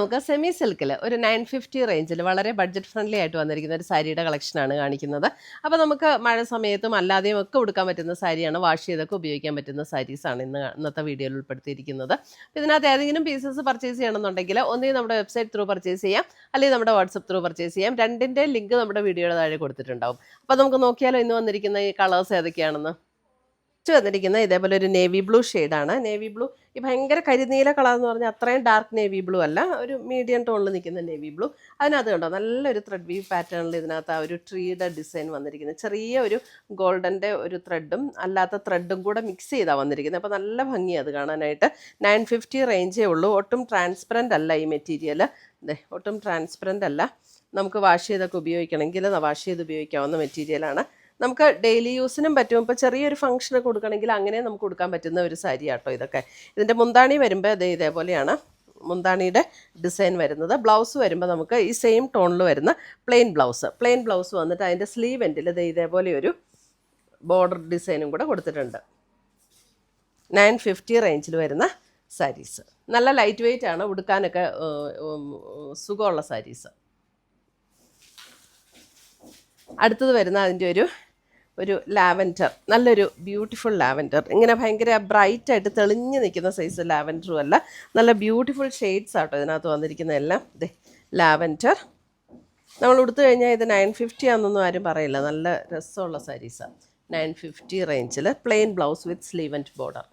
നമുക്ക് സെമി സിൽക്കിൽ ഒരു നയൻ ഫിഫ്റ്റി റേഞ്ചിൽ വളരെ ബഡ്ജറ്റ് ഫ്രണ്ട്ലി ആയിട്ട് വന്നിരിക്കുന്ന ഒരു സാരിയുടെ കളക്ഷനാണ് കാണിക്കുന്നത്. അപ്പോൾ നമുക്ക് മഴ സമയത്തും അല്ലാതെയും ഒക്കെ ഉടുക്കാൻ പറ്റുന്ന സാരിയാണ് വാഷ് ചെയ്തൊക്കെ ഉപയോഗിക്കാൻ പറ്റുന്ന സാരീസാണ് ഇന്ന് ഇന്നത്തെ വീഡിയോയിൽ ഉൾപ്പെടുത്തിയിരിക്കുന്നത്. ഇതിനകത്ത് ഏതെങ്കിലും പീസസ് പർച്ചേസ് ചെയ്യണമെന്നുണ്ടെങ്കിൽ ഒന്നുകിൽ നമ്മുടെ വെബ്സൈറ്റ് ത്രൂ പർച്ചേസ് ചെയ്യാം അല്ലെങ്കിൽ നമ്മുടെ വാട്സപ്പ് ത്രൂ പർച്ചേസ് ചെയ്യാം. രണ്ടിന്റെ ലിങ്ക് നമ്മുടെ വീഡിയോയുടെ താഴെ കൊടുത്തിട്ടുണ്ടാവും. അപ്പോൾ നമുക്ക് നോക്കിയാലോ ഇന്ന് വന്നിരിക്കുന്ന ഈ കളേഴ്സ് ഏതൊക്കെയാണെന്ന്? ഫസ്റ്റ് വന്നിരിക്കുന്നത് ഇതേപോലെ ഒരു നേവി ബ്ലൂ ഷെയ്ഡാണ് നേവി ബ്ലൂ ഈ ഭയങ്കര കരിനീല കളർ എന്ന് പറഞ്ഞാൽ അത്രയും ഡാർക്ക് നേവി ബ്ലൂ അല്ല. ഒരു മീഡിയം ടോണിൽ നിൽക്കുന്ന നേവി ബ്ലൂ അതിനകത്ത് കണ്ടോ? നല്ലൊരു ത്രെഡ് വീവ് പാറ്റേണിൽ ഇതിനകത്ത് ആ ഒരു ട്രീയുടെ ഡിസൈൻ വന്നിരിക്കുന്നത് ചെറിയ ഒരു ഗോൾഡന്റെ ഒരു ത്രെഡും അല്ലാത്ത ത്രെഡും കൂടെ മിക്സ് ചെയ്താണ് വന്നിരിക്കുന്നത്. അപ്പോൾ നല്ല ഭംഗിയാണ് അത് കാണാനായിട്ട്. നയൻ ഫിഫ്റ്റി റേഞ്ചേ ഉള്ളൂ. ഒട്ടും ട്രാൻസ്പെറന്റ് അല്ല ഈ മെറ്റീരിയൽ ഒട്ടും ട്രാൻസ്പെറന്റ് അല്ല. നമുക്ക് വാഷ് ചെയ്തൊക്കെ ഉപയോഗിക്കണമെങ്കിൽ വാഷ് ചെയ്ത് ഉപയോഗിക്കാവുന്ന മെറ്റീരിയലാണ് നമുക്ക് ഡെയിലി യൂസിനും പറ്റും. ഇപ്പോൾ ചെറിയൊരു ഫംഗ്ഷന് കൊടുക്കണമെങ്കിൽ അങ്ങനെ നമുക്ക് കൊടുക്കാൻ പറ്റുന്ന ഒരു സാരി ആട്ടോ ഇതൊക്കെ. ഇതിന്റെ മുന്താണി വരുമ്പോൾ അത് ഇതേപോലെയാണ്. മുന്താണിയുടെ ഡിസൈൻ വരുന്നത്. ബ്ലൗസ് വരുമ്പോൾ നമുക്ക് ഈ സെയിം ടോണിൽ വരുന്ന പ്ലെയിൻ ബ്ലൗസ് പ്ലെയിൻ ബ്ലൗസ് വന്നിട്ട് അതിന്റെ സ്ലീവ് എൻഡിൽ ഇത് ഇതേപോലെ ഒരു ബോർഡർ ഡിസൈനും കൂടെ കൊടുത്തിട്ടുണ്ട്. നയൻ ഫിഫ്റ്റി റേഞ്ചിൽ വരുന്ന സാരീസ് നല്ല ലൈറ്റ് വെയിറ്റ് ആണ്. ഉടുക്കാനൊക്കെ സുഖമുള്ള സാരീസ് അടുത്തത് വരുന്ന അതിന്റെ ഒരു ഒരു ലാവൻഡർ നല്ലൊരു ബ്യൂട്ടിഫുൾ ലാവൻഡർ. ഇങ്ങനെ ഭയങ്കര ബ്രൈറ്റ് ആയിട്ട് തെളിഞ്ഞ് നിൽക്കുന്ന സൈസ് ലാവൻഡറും അല്ല. നല്ല ബ്യൂട്ടിഫുൾ ഷെയ്ഡ്സ് ആട്ടോ ഇതിനകത്ത് വന്നിരിക്കുന്ന എല്ലാം. ദേ ലാവൻഡർ. നമ്മൾ ഉടുത്തു കഴിഞ്ഞാൽ ഇത് നയൻ ഫിഫ്റ്റി ആണെന്നൊന്നും ആരും പറയില്ല. നല്ല രസമുള്ള സാരീസാണ് നയൻ ഫിഫ്റ്റി റേഞ്ചിൽ plain blouse with sleeve and border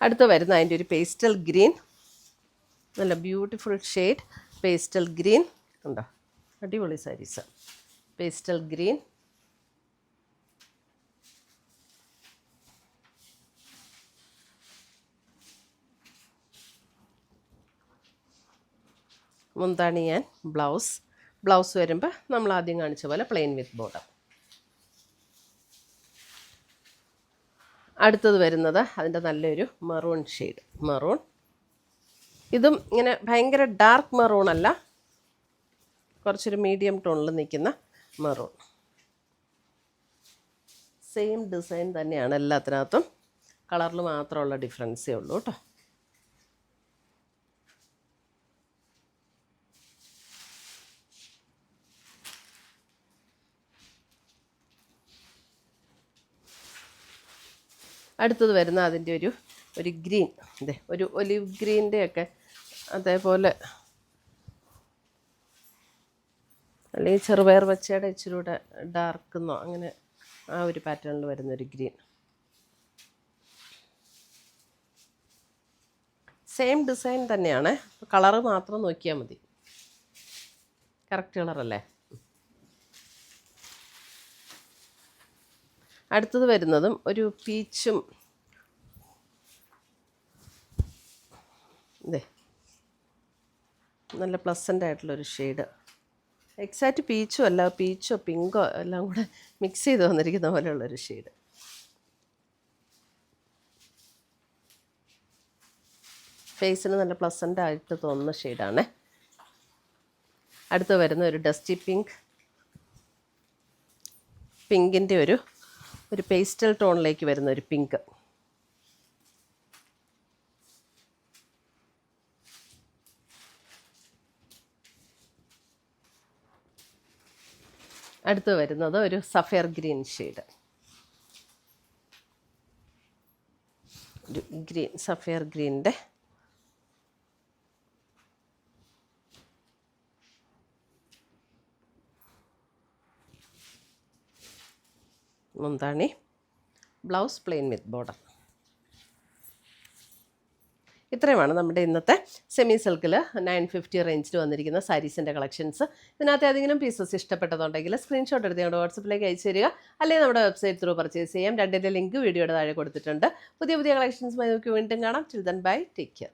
അടുത്ത് വരുന്ന അതിന്റെ ഒരു പേസ്റ്റൽ ഗ്രീൻ നല്ല ബ്യൂട്ടിഫുൾ ഷെയ്ഡ് പേസ്റ്റൽ ഗ്രീൻ ഉണ്ടോ അടിപൊളി സാരീസ് പേസ്റ്റൽ ഗ്രീൻ മുന്താണി ഞാൻ ബ്ലൗസ് ബ്ലൗസ് വരുമ്പോൾ നമ്മൾ ആദ്യം കാണിച്ച പോലെ പ്ലെയിൻ വിത്ത് ബോർഡർ അടുത്തത് വരുന്നത് അതിന്റെ നല്ലൊരു മെറൂൺ ഷെയ്ഡ് മെറൂൺ ഇതും ഇങ്ങനെ ഭയങ്കര ഡാർക്ക് മെറൂൺ അല്ല. കുറച്ചൊരു മീഡിയം ടോണിൽ നിൽക്കുന്ന മെറൂൺ സെയിം ഡിസൈൻ തന്നെയാണ് എല്ലാത്തിനകത്തും. കളറിൽ മാത്രമുള്ള ഡിഫറൻസേ ഉള്ളൂ കേട്ടോ. അടുത്തത് വരുന്ന അതിന്റെ ഒരു ഒരു ഗ്രീൻ അതെ ഒരു ഒലിവ് ഗ്രീന്റെ ഒക്കെ അതേപോലെ അല്ലെങ്കിൽ ചെറുപയർ പച്ചയുടെ ഇച്ചിരി കൂടെ ഡാർക്കെന്നോ അങ്ങനെ ആ ഒരു പാറ്റേണിൽ വരുന്നൊരു ഗ്രീൻ സെയിം ഡിസൈൻ തന്നെയാണ്. കളറ് മാത്രം നോക്കിയാൽ മതി. കറക്റ്റ് കളറല്ലേ അടുത്തത് വരുന്നതും ഒരു പീച്ചും ഇതേ നല്ല പ്ലസന്റ് ആയിട്ടുള്ളൊരു ഷെയ്ഡ് എക്സാക്റ്റ് പീച്ചും അല്ല പീച്ചോ പിങ്കോ എല്ലാം കൂടെ മിക്സ് ചെയ്ത് വന്നിരിക്കുന്ന പോലെയുള്ളൊരു ഷെയ്ഡ് ഫേസിന് നല്ല പ്ലസന്റ് ആയിട്ട് തോന്നുന്ന ഷെയ്ഡാണ് അടുത്ത് വരുന്ന ഒരു ഡസ്റ്റി പിങ്ക് പിങ്കിന്റെ ഒരു ഒരു പേസ്റ്റൽ ടോണിലേക്ക് വരുന്ന ഒരു പിങ്ക് അടുത്ത് വരുന്നത് ഒരു sapphire green shade green sapphire ഗ്രീനിന്റെ മുന്താണി ബ്ലൗസ് പ്ലെയിൻ വിത്ത് ബോർഡർ. ഇത്രയുമാണ് നമ്മുടെ ഇന്നത്തെ സെമി സിൽക്കിൽ നയൻ ഫിഫ്റ്റി റേഞ്ചിൽ വന്നിരിക്കുന്ന സാരീസിന്റെ കളക്ഷൻസ് ഇതിനകത്ത് ഏതെങ്കിലും പീസസ് ഇഷ്ടപ്പെട്ടതുണ്ടെങ്കിൽ സ്ക്രീൻഷോട്ട് എടുത്ത് ഞങ്ങളുടെ വാട്സപ്പിലേക്ക് അയച്ചു തരിക. അല്ലെങ്കിൽ നമ്മുടെ വെബ്സൈറ്റ് ത്രൂ പർച്ചേസ് ചെയ്യാം. രണ്ടിന്റെ ലിങ്ക് വീഡിയോയുടെ താഴെ കൊടുത്തിട്ടുണ്ട്. പുതിയ പുതിയ കളക്ഷൻസുമായി നമുക്ക് വീണ്ടും കാണാം. Children bye take care